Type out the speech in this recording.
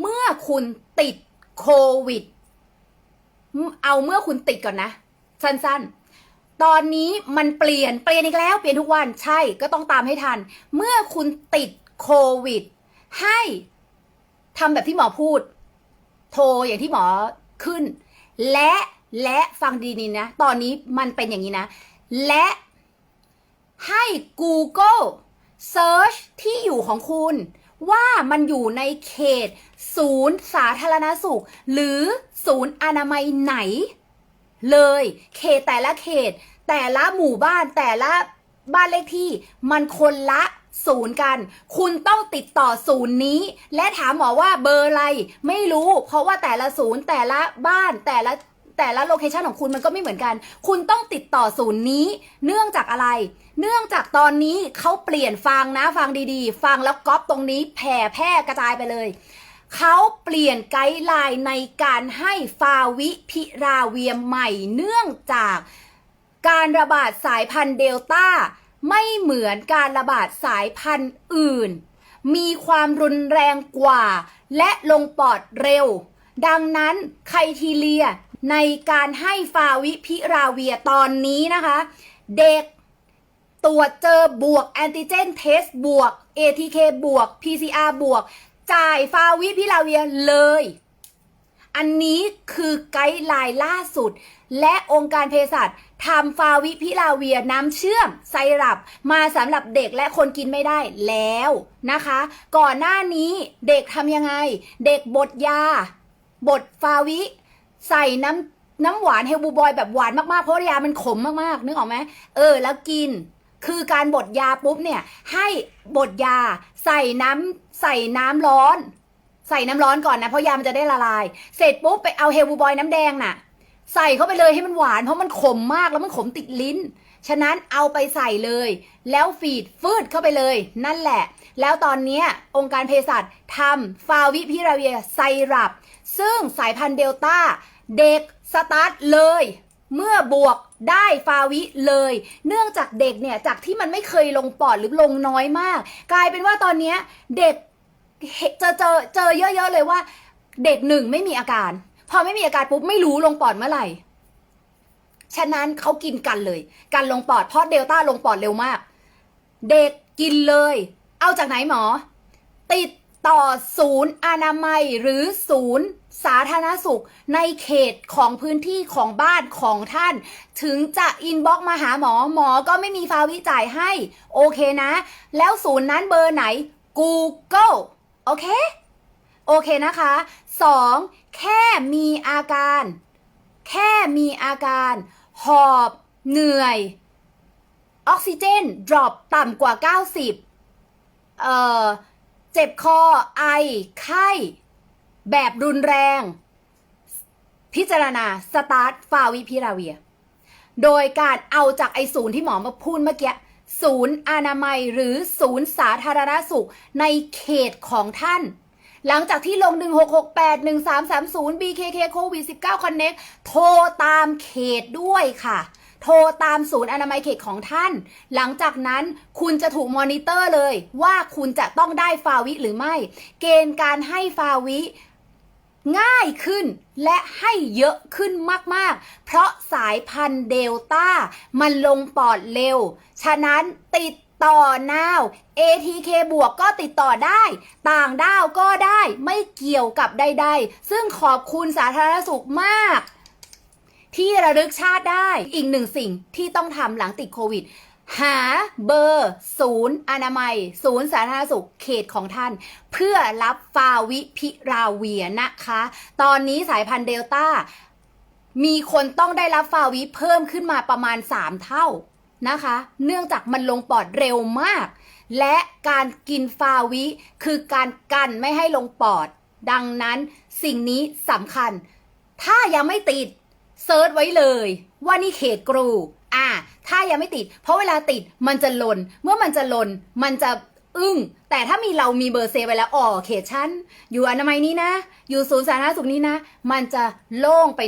เมื่อคุณติดโควิด เอาเมื่อคุณติดก่อนนะ สั้นๆ ตอนนี้มันเปลี่ยนเปลี่ยนอีกแล้วเปลี่ยนทุกวันใช่ก็ต้องตามให้ทัน เมื่อคุณติดโควิด ให้ทำแบบที่หมอพูด โทรอย่างที่หมอขึ้น และและฟังดีๆนะ ตอนนี้มันเป็นอย่างนี้นะ และให้ Google Search ที่อยู่ของคุณ ว่ามันอยู่ในเขต ศูนย์สาธารณสุข หรือศูนย์อนามัยไหน เลย เขตแต่ละเขต แต่ละหมู่บ้านแต่ละบ้านเลขที่ มันคนละศูนย์กัน คุณต้องติดต่อศูนย์นี้ และถามหมอว่าเบอร์อะไร ไม่รู้ เพราะว่าแต่ละศูนย์แต่ละบ้านแต่ละ แต่ละโลเคชันของคุณมันก็ไม่เหมือนกัน คุณต้องติดต่อศูนย์นี้ เนื่องจากอะไร เนื่องจากตอนนี้เขาเปลี่ยนฟังนะฟังดีๆ ฟังแล้วก๊อปตรงนี้แผ่แพร่กระจายไปเลยเขาเปลี่ยนไกด์ไลน์ในการให้ฟาวิพิราเวียใหม่ เนื่องจากการระบาดสายพันธุ์เดลต้า ไม่เหมือนการระบาดสายพันธุ์อื่น มีความรุนแรงกว่า และลงปอดเร็ว ดังนั้นไครทีเลีย ในการให้ฟาวิพิราเวียตอนนี้นะคะ เด็กตรวจเจอบวกแอนติเจนเทสบวก ATK บวก PCR บวก จ่ายฟาวิพิลาเวียเลย อันนี้คือไกด์ไลน์ล่าสุด และองค์การเภสัชทำฟาวิพิลาเวียน้ำเชื่อมไซรัปมาสำหรับเด็กและคนกินไม่ได้แล้วนะคะ ก่อนหน้านี้เด็กทำยังไง เด็กบดยา บดฟาวิ ใส่น้ำน้ำหวานเฮลบูบอยแบบหวานมากๆ เพราะยามันขมมากๆ นึกออกไหมเออ แล้วกิน คือการบดยาปุ๊บเนี่ย ให้บดยาใส่น้ำใส่น้ำร้อน ใส่น้ำร้อนก่อนนะ เพราะยามันจะได้ละลาย เสร็จปุ๊บไปเอาเฮลบูบอยน้ำแดงน่ะ ใส่เข้าไปเลยให้มันหวานเพราะมันขมมากแล้วมันขมติดลิ้น ฉะนั้นเอาไปใส่เลย แล้วฟีดฟืดเข้าไปเลย นั่นแหละ แล้วตอนนี้องค์การเภสัชทำฟาวิพิราเวียไซรัปซึ่งสายพันธุ์เดลต้า เด็กสตาร์ทเลย เมื่อบวกได้ฟาวิเลย เนื่องจากเด็กเนี่ยจากที่มันไม่เคยลงปอดหรือลงน้อยมาก กลายเป็นว่าตอนนี้เด็กเห็นเจอเจอเจอเยอะๆเลยว่า เด็กหนึ่งไม่มีอาการ พอไม่มีอาการปุ๊บไม่รู้ลงปอดเมื่อไหร่ฉะนั้นเขากินกันเลยการลงปอดเพราะเดลต้าลงปอดเร็วมาก เด็กกินเลย เอาจากไหนหมอ ติดต่อศูนย์อนามัยหรือศูนย์ สาธารณสุขในเขตของพื้นที่ของบ้านของท่าน ถึงจะอินบ็อกมาหาหมอหมอก็ไม่มีฟาวิจ่ายให้ โอเคนะ แล้วศูนย์นั้นเบอร์ไหน Google โอเค โอเคนะคะ 2. แค่มีอาการ แค่มีอาการ หอบเหนื่อย ออกซิเจนดรอปต่ำกว่า 90 เอ่อ เจ็บคอไอไข้ แบบรุนแรง พิจารณาสตาร์ทฟาวิพิราเวีย โดยการเอาจากไอศูนย์ที่หมอมาพูดเมื่อกี้ศูนย์อนามัยหรือศูนย์สาธารณสุขในเขตของท่าน หลังจากที่ลง 1668 1330 BKK โควิด19 Connect โทรตามเขตด้วยค่ะ โทรตามศูนย์อนามัยเขตของท่าน หลังจากนั้นคุณจะถูกมอนิเตอร์เลย ว่าคุณจะต้องได้ฟาวิหรือไม่ เกณฑ์การให้ฟาวิ ง่ายขึ้นและให้เยอะขึ้นมาก ๆ เพราะสายพันธุ์เดลต้า มันลงปอดเร็ว ฉะนั้นติดต่อนาว ATK บวกก็ติดต่อได้ ต่างด้าวก็ได้ไม่เกี่ยวกับใด ๆ ซึ่งขอบคุณสาธารณสุขมาก ที่ระลึกชาติได้อีกหนึ่งสิ่งที่ต้องทำหลังติดโควิด หาเบอร์ ศูนย์อนามัย ศูนย์สาธารณสุขเขตของท่าน เพื่อรับฟาวิพิราเวียนะคะ ตอนนี้สายพันธุ์เดลต้า มีคนต้องได้รับฟาวิเพิ่มขึ้นมาประมาณ 3 เท่านะคะ เนื่องจากมันลงปอดเร็วมาก และการกินฟาวิคือการกันไม่ให้ลงปอด ดังนั้นสิ่งนี้สำคัญ ถ้ายังไม่ติดเซิร์ชไว้เลย ว่านี่เขตกรูอ่า ถ้ายังไม่ติด เพราะเวลาติดมันจะลน เมื่อมันจะลนมันจะอึ้ง แต่ถ้ามีเรามีเบอร์เซไว้แล้วอ๋อเขตชั้น อยู่อนามัยนี้นะ อยู่ศูนย์สาธารณสุขนี้นะ มันจะโล่งไป